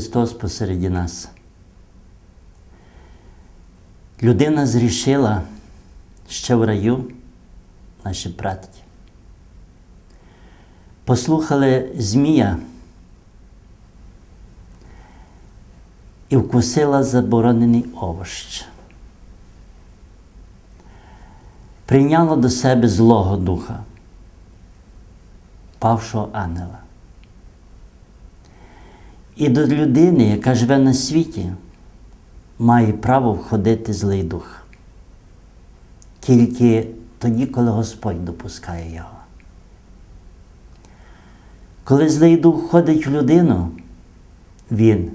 Христос посереді нас. Людина зрішила ще в раю, наші братки. Послухали Змія і вкусила заборонений овощ. Прийняла до себе злого духа, павшого ангела. І до людини, яка живе на світі, має право входити злий дух. Тільки тоді, коли Господь допускає його. Коли злий дух входить в людину, він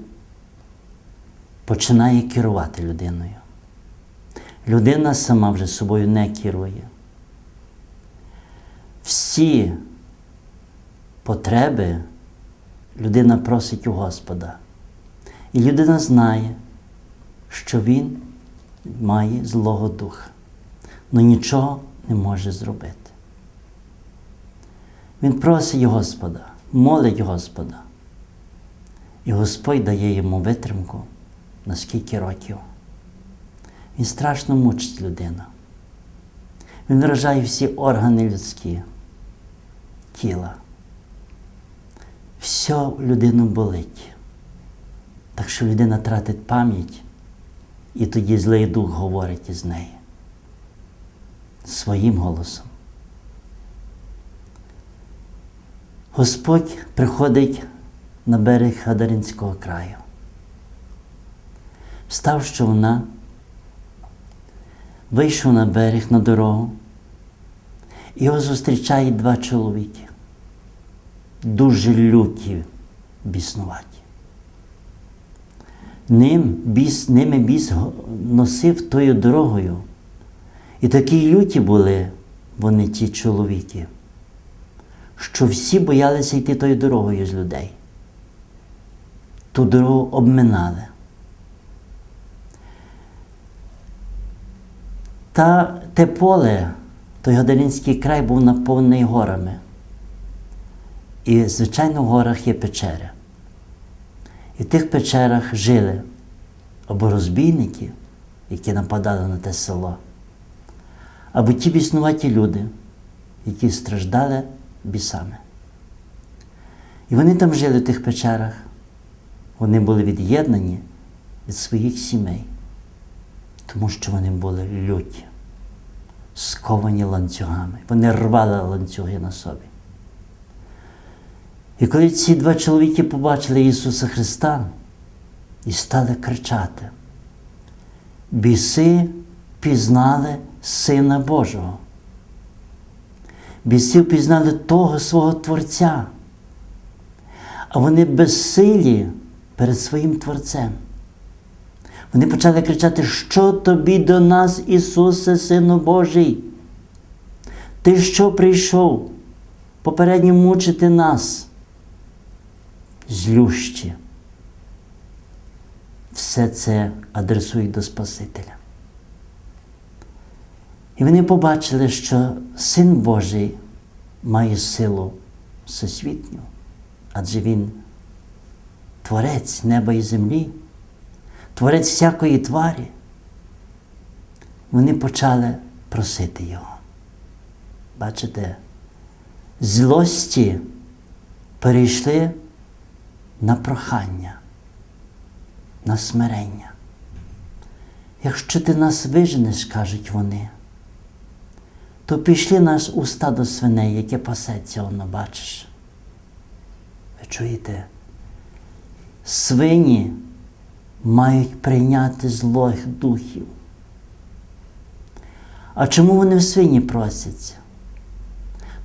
починає керувати людиною. Людина сама вже собою не керує. Всі потреби людина просить у Господа. І людина знає, що він має Злого Духа, але нічого не може зробити. Він просить Господа, молить Господа. І Господь дає йому витримку на скільки років. Він страшно мучить людину. Він вражає всі органи людські тіла. Все в людину болить. Так що людина тратить пам'ять, і тоді злий дух говорить із нею своїм голосом. Господь приходить на берег Гадаринського краю. Встав, що вона, вийшов на берег на дорогу, його зустрічають два чоловіки, дуже люті, біснуваті. Ним біс, ними біс носив тою дорогою. І такі люті були вони, ті чоловіки, що всі боялися йти тою дорогою з людей. Ту дорогу обминали. Та те поле, той Гадаринський край був наповнений горами. І, звичайно, в горах є печери. І в тих печерах жили або розбійники, які нападали на те село, або ті біснуваті люди, які страждали бісами. І вони там жили в тих печерах. Вони були від'єднані від своїх сімей, тому що вони були люті, сковані ланцюгами. Вони рвали ланцюги на собі. І коли ці два чоловіки побачили Ісуса Христа і стали кричати, біси пізнали Сина Божого. Біси пізнали того свого Творця, а вони безсилі перед своїм Творцем. Вони почали кричати, що тобі до нас, Ісусе, Сину Божий? Ти що прийшов попередньо мучити нас? Злющі. Все це адресують до Спасителя. І вони побачили, що Син Божий має силу всесвітню, адже Він творець неба і землі, творець всякої тварі. Вони почали просити Його. Бачите, злості перейшли на прохання, на смирення. Якщо ти нас виженеш, кажуть вони, то пішли нас у стадо свиней, яке пасеться, воно бачиш. Ви чуєте? Свині мають прийняти злих духів. А чому вони в свині просяться?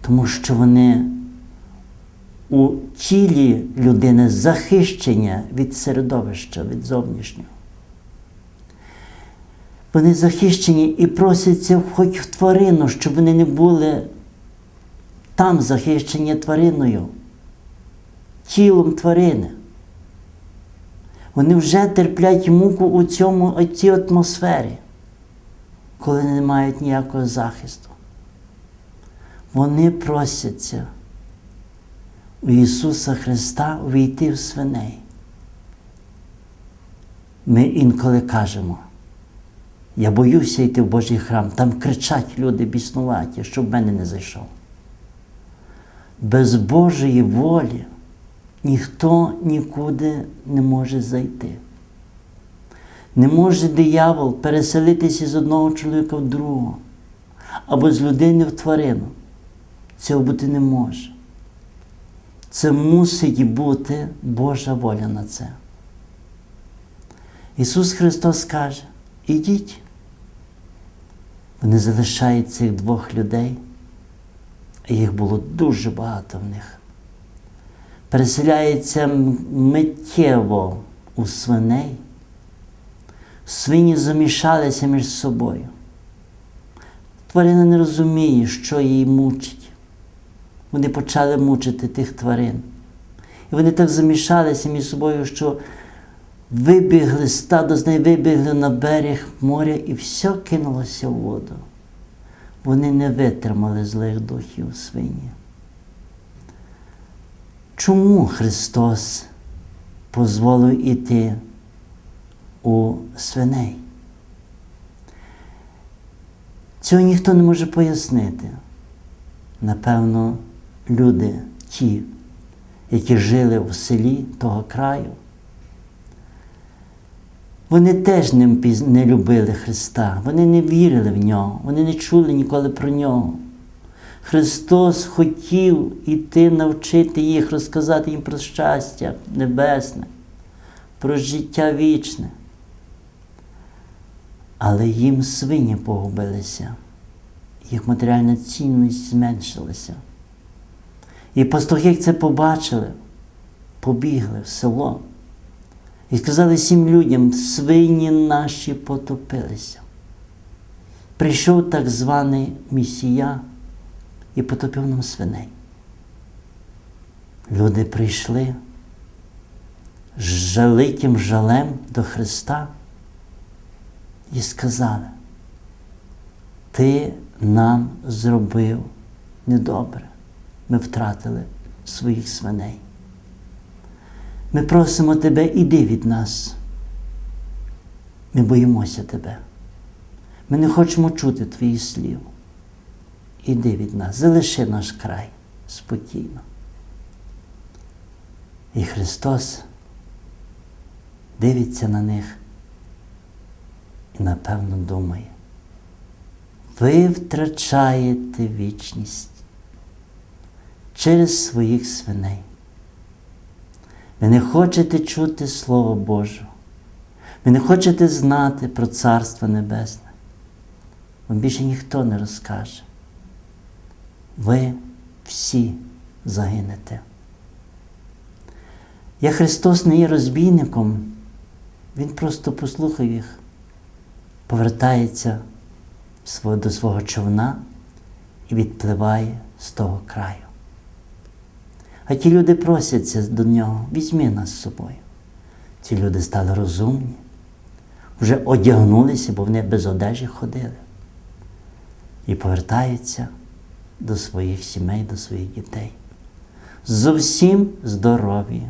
Тому що вони у тілі людини захищення від середовища, від зовнішнього. Вони захищені і просяться хоч в тварину, щоб вони не були там захищені твариною, тілом тварини. Вони вже терплять муку у цьому, у цій атмосфері, коли не мають ніякого захисту. Вони просяться у Ісуса Христа увійти в свиней. Ми інколи кажемо, я боюся йти в Божий храм, там кричать люди біснуваті, щоб в мене не зайшов. Без Божої волі ніхто нікуди не може зайти. Не може диявол переселитися з одного чоловіка в другого, або з людини в тварину. Цього бути не може. Це мусить бути Божа воля на це. Ісус Христос каже, ідіть. Вони залишають цих двох людей, і їх було дуже багато в них. Переселяється миттєво у свиней. Свині замішалися між собою. Тварина не розуміє, що її мучить. Вони почали мучити тих тварин. І вони так замішалися між собою, що вибігли, стадо з неї вибігли на берег моря і все кинулося в воду. Вони не витримали злих духів свині. Чому Христос дозволив іти у свиней? Цього ніхто не може пояснити. Напевно, люди, ті, які жили в селі того краю, вони теж не, любили Христа, вони не вірили в нього, вони не чули ніколи про нього. Христос хотів іти навчити їх, розказати їм про щастя небесне, про життя вічне. Але їм свині погубилися, їх матеріальна цінність зменшилася. І пастухи, це побачили, побігли в село і сказали всім людям, свині наші потопилися. Прийшов так званий Месія і потопив нам свиней. Люди прийшли з жаликим жалем до Христа і сказали, Ти нам зробив недобре. Ми втратили своїх свиней. Ми просимо тебе, іди від нас. Ми боїмося тебе. Ми не хочемо чути твоїх слів. Іди від нас, залиши наш край спокійно. І Христос дивиться на них і напевно думає, ви втрачаєте вічність через своїх свиней. Ви не хочете чути Слово Боже. Ви не хочете знати про Царство Небесне. Вам більше ніхто не розкаже. Ви всі загинете. Я Христос не є розбійником, Він просто послухав їх, повертається до свого човна і відпливає з того краю. А ті люди просяться до нього, візьми нас з собою. Ці люди стали розумні, вже одягнулися, бо вони без одежі ходили. І повертаються до своїх сімей, до своїх дітей. Зовсім здорові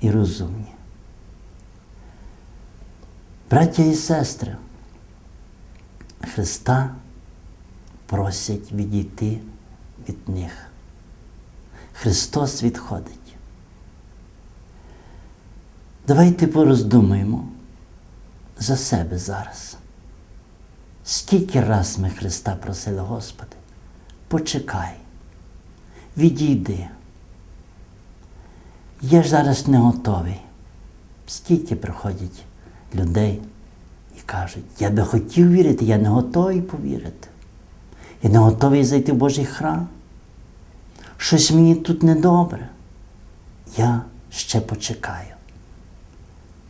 і розумні. Браття і сестри, Христа просять відійти від них. Христос відходить. Давайте пороздумаємо за себе зараз. Скільки раз ми Христа просили, Господи, почекай, відійди. Я ж зараз не готовий. Скільки приходять людей і кажуть, я би хотів вірити, я не готовий повірити. Я не готовий зайти в Божий храм. Щось мені тут недобре. Я ще почекаю.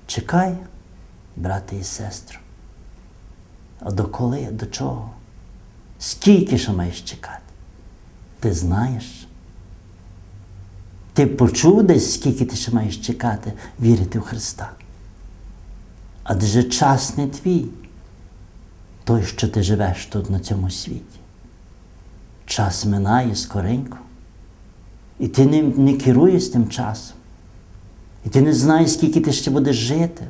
Чекай, брате і сестру. А до коли, до чого? Скільки ще маєш чекати? Ти знаєш? Ти почув десь, скільки ти ще маєш чекати, вірити в Христа? Адже час не твій, той, що ти живеш тут на цьому світі. Час минає скоренько. І ти не, не керуєш тим часом. І ти не знаєш, скільки ти ще будеш жити.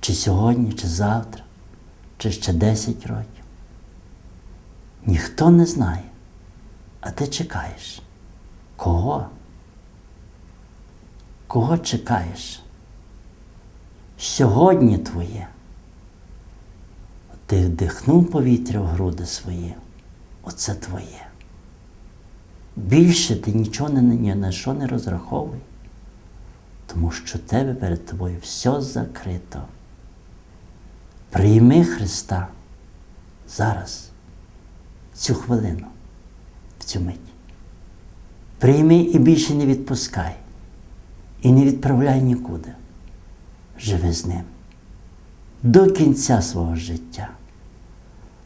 Чи сьогодні, чи завтра, чи ще 10 років. Ніхто не знає, а ти чекаєш. Кого? Кого чекаєш? Сьогодні твоє. Ти вдихнув повітря в груди свої. Оце твоє. Більше ти нічого не, ні на що не розраховуй, тому що тебе перед тобою все закрито. Прийми Христа зараз, в цю хвилину, в цю мить. Прийми і більше не відпускай, і не відправляй нікуди. Живи з ним до кінця свого життя.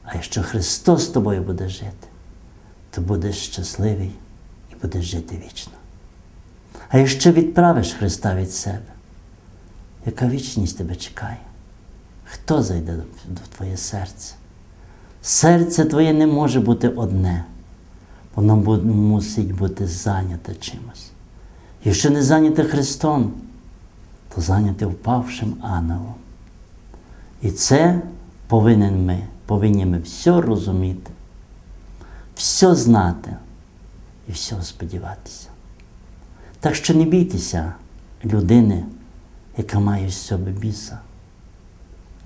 А якщо Христос з тобою буде жити, то будеш щасливий і будеш жити вічно. А якщо відправиш Христа від себе, яка вічність тебе чекає? Хто зайде до твоє серце? Серце твоє не може бути одне, воно мусить бути зайняте чимось. Якщо не зайняте Христом, то зайняте впавшим ангелом. І це повинен ми, повинні ми все розуміти, все знати і все сподіватися. Так що не бійтеся людини, яка має з себе біса.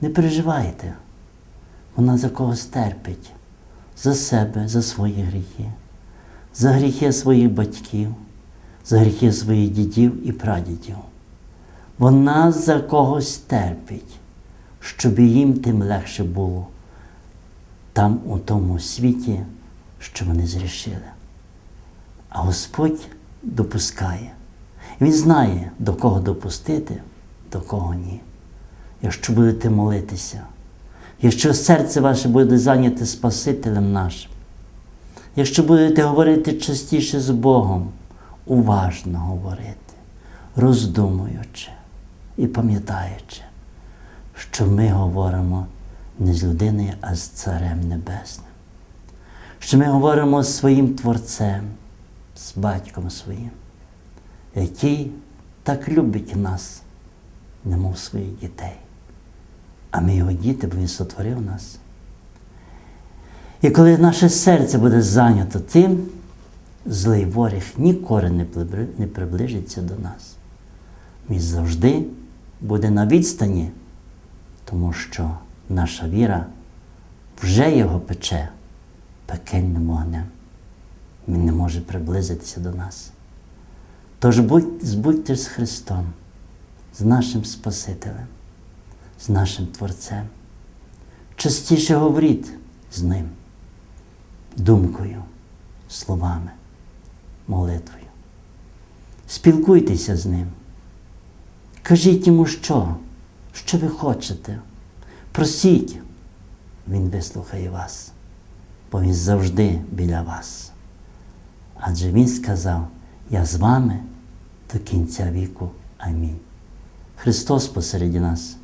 Не переживайте, вона за когось терпить, за себе, за свої гріхи, за гріхи своїх батьків, за гріхи своїх дідів і прадідів. Вона за когось терпить, щоб їм тим легше було там, у тому світі, що вони зрішили. А Господь допускає. Він знає, до кого допустити, до кого ні. Якщо будете молитися, якщо серце ваше буде зайняте Спасителем нашим, якщо будете говорити частіше з Богом, уважно говорити, роздумуючи і пам'ятаючи, що ми говоримо не з людиною, а з Царем Небесним, що ми говоримо з своїм Творцем, з батьком своїм, який так любить нас, немов своїх дітей. А ми його діти, бо Він сотворив нас. І коли наше серце буде зайнято тим, злий ворог ніколи не приближиться до нас. Він завжди буде на відстані, тому що наша віра вже його пече пекельним вогнем. Він не може приблизитися до нас. Тож будь, збудьте з Христом, з нашим Спасителем, з нашим Творцем. Частіше говоріть з Ним, думкою, словами, молитвою. Спілкуйтеся з Ним. Кажіть йому, що, що ви хочете. Просіть, Він вислухає вас, бо Він завжди біля вас. Адже Він сказав, я з вами до кінця віку. Амінь. Христос посереді нас.